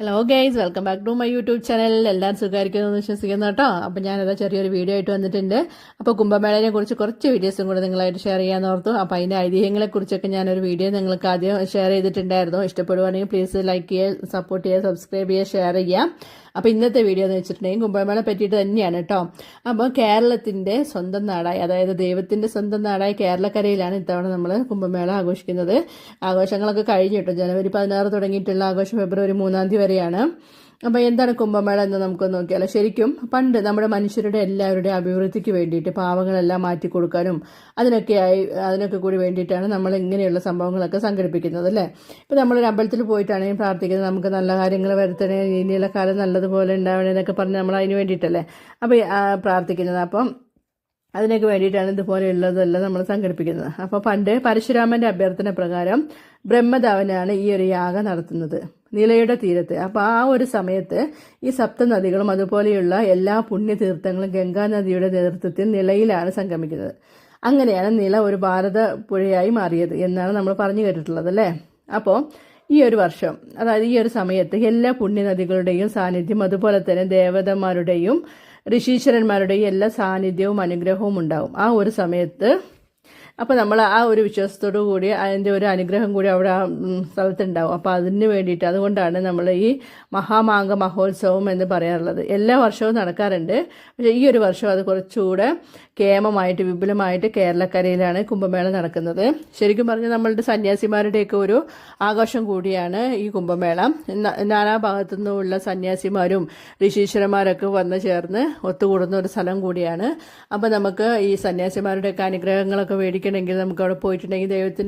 Hello guys welcome back to my YouTube channel എല്ലാവരും സുഖമായിരിക്കുന്നു എന്ന് വിശ്വസിക്കുന്നു കേട്ടോ. അപ്പോൾ ഞാനത് ചെറിയൊരു വീഡിയോ ആയിട്ട് വന്നിട്ടുണ്ട്. അപ്പോൾ കുംഭമേളയെ കുറിച്ച് കുറച്ച് വീഡിയോസും കൂടെ നിങ്ങളായിട്ട് ഷെയർ ചെയ്യാൻ ഓർത്തു. അപ്പോൾ അതിന്റെ ഐതിഹ്യങ്ങളെക്കുറിച്ചൊക്കെ ഞാനൊരു വീഡിയോ നിങ്ങൾക്ക് ആദ്യം ഷെയർ ചെയ്തിട്ടുണ്ടായിരുന്നു. ഇഷ്ടപ്പെടുവാണെങ്കിൽ പ്ലീസ് ലൈക്ക് ചെയ്യുക സപ്പോർട്ട് ചെയ്യുക സബ്സ്ക്രൈബ് ചെയ്യുക ഷെയർ ചെയ്യാം അപ്പോൾ ഇന്നത്തെ വീഡിയോ എന്ന് വെച്ചിട്ടുണ്ടെങ്കിൽ കുംഭമേള പറ്റിയിട്ട് തന്നെയാണ് കേട്ടോ. അപ്പോൾ കേരളത്തിന്റെ സ്വന്തം നാടായി അതായത് ദൈവത്തിന്റെ സ്വന്തം നാടായ കേരളക്കരയിലാണ് ഇത്തവണ നമ്മൾ കുംഭമേള ആഘോഷിക്കുന്നത്. ആഘോഷങ്ങളൊക്കെ കഴിഞ്ഞു കേട്ടോ. ജനുവരി പതിനാറ് തുടങ്ങിയിട്ടുള്ള ആഘോഷം ഫെബ്രുവരി മൂന്നാം തീയതി വരെയാണ്. അപ്പോൾ എന്താണ് കുംഭമേള എന്ന് നമുക്ക് നോക്കിയാലോ? ശരിക്കും പണ്ട് നമ്മുടെ മനുഷ്യരുടെ എല്ലാവരുടെയും അഭിവൃദ്ധിക്ക് വേണ്ടിയിട്ട് പാവങ്ങളെല്ലാം മാറ്റി കൊടുക്കാനും അതിനൊക്കെയായി അതിനൊക്കെ കൂടി വേണ്ടിയിട്ടാണ് നമ്മൾ ഇങ്ങനെയുള്ള സംഭവങ്ങളൊക്കെ സംഘടിപ്പിക്കുന്നത് അല്ലേ? ഇപ്പോൾ നമ്മളൊരു അമ്പലത്തിൽ പോയിട്ടാണെങ്കിൽ പ്രാർത്ഥിക്കുന്നത് നമുക്ക് നല്ല കാര്യങ്ങൾ വരുത്തണേ ഇനിയുള്ള കാലം നല്ലതുപോലെ ഉണ്ടാവണേ എന്നൊക്കെ പറഞ്ഞ് നമ്മൾ അതിന് വേണ്ടിയിട്ടല്ലേ? അപ്പോൾ പ്രാർത്ഥിക്കുന്നത്. അപ്പം അതിനൊക്കെ വേണ്ടിയിട്ടാണ് ഇതുപോലെയുള്ളതെല്ലാം നമ്മൾ സംഘടിപ്പിക്കുന്നത്. അപ്പോൾ പണ്ട് പരശുരാമന്റെ അഭ്യർത്ഥന പ്രകാരം ബ്രഹ്മദേവനാണ് ഈ ഒരു യാഗം നടത്തുന്നത്. നിലയുടെ തീരത്ത്. അപ്പോൾ ആ ഒരു സമയത്ത് ഈ സപ്തനദികളും അതുപോലെയുള്ള എല്ലാ പുണ്യതീർത്ഥങ്ങളും ഗംഗാ നദിയുടെ നേതൃത്വത്തിൽ നിലയിലാണ് സംഗമിക്കുന്നത്. അങ്ങനെയാണ് നില ഒരു ഭാരത പുഴയായി മാറിയത് എന്നാണ് നമ്മൾ പറഞ്ഞു കേട്ടിട്ടുള്ളത് അല്ലേ? അപ്പോൾ ഈ ഒരു വർഷം അതായത് ഈ ഒരു സമയത്ത് എല്ലാ പുണ്യനദികളുടെയും സാന്നിധ്യം അതുപോലെ തന്നെ ദേവതമാരുടെയും ഋഷീശ്വരന്മാരുടെയും എല്ലാ സാന്നിധ്യവും അനുഗ്രഹവും ഉണ്ടാവും. ആ ഒരു സമയത്ത് അപ്പോൾ നമ്മൾ ആ ഒരു വിശ്വാസത്തോടു കൂടി അതിന്റെ ഒരു അനുഗ്രഹം കൂടി അവിടെ ആ സ്ഥലത്തുണ്ടാവും. അപ്പോൾ അതിന് വേണ്ടിയിട്ട് അതുകൊണ്ടാണ് നമ്മൾ ഈ മഹാമാങ്ക മഹോത്സവം എന്ന് പറയാറുള്ളത്. എല്ലാ വർഷവും നടക്കാറുണ്ട്. പക്ഷേ ഈ ഒരു വർഷം അത് കുറച്ചുകൂടെ കേമമായിട്ട് വിപുലമായിട്ട് കേരളക്കരയിലാണ് കുംഭമേള നടക്കുന്നത്. ശരിക്കും പറഞ്ഞാൽ നമ്മളുടെ സന്യാസിമാരുടെയൊക്കെ ഒരു ആഘോഷം കൂടിയാണ് ഈ കുംഭമേള. നാനാ ഭാഗത്തു നിന്നുമുള്ള സന്യാസിമാരും ഋഷീശ്വരന്മാരൊക്കെ വന്ന് ചേർന്ന് ഒത്തുകൂടുന്ന ഒരു സ്ഥലം കൂടിയാണ്. അപ്പോൾ നമുക്ക് ഈ സന്യാസിമാരുടെയൊക്കെ അനുഗ്രഹങ്ങളൊക്കെ മേടിക്കണമെങ്കിൽ നമുക്ക് അവിടെ പോയിട്ടുണ്ടെങ്കിൽ ദൈവത്തിന്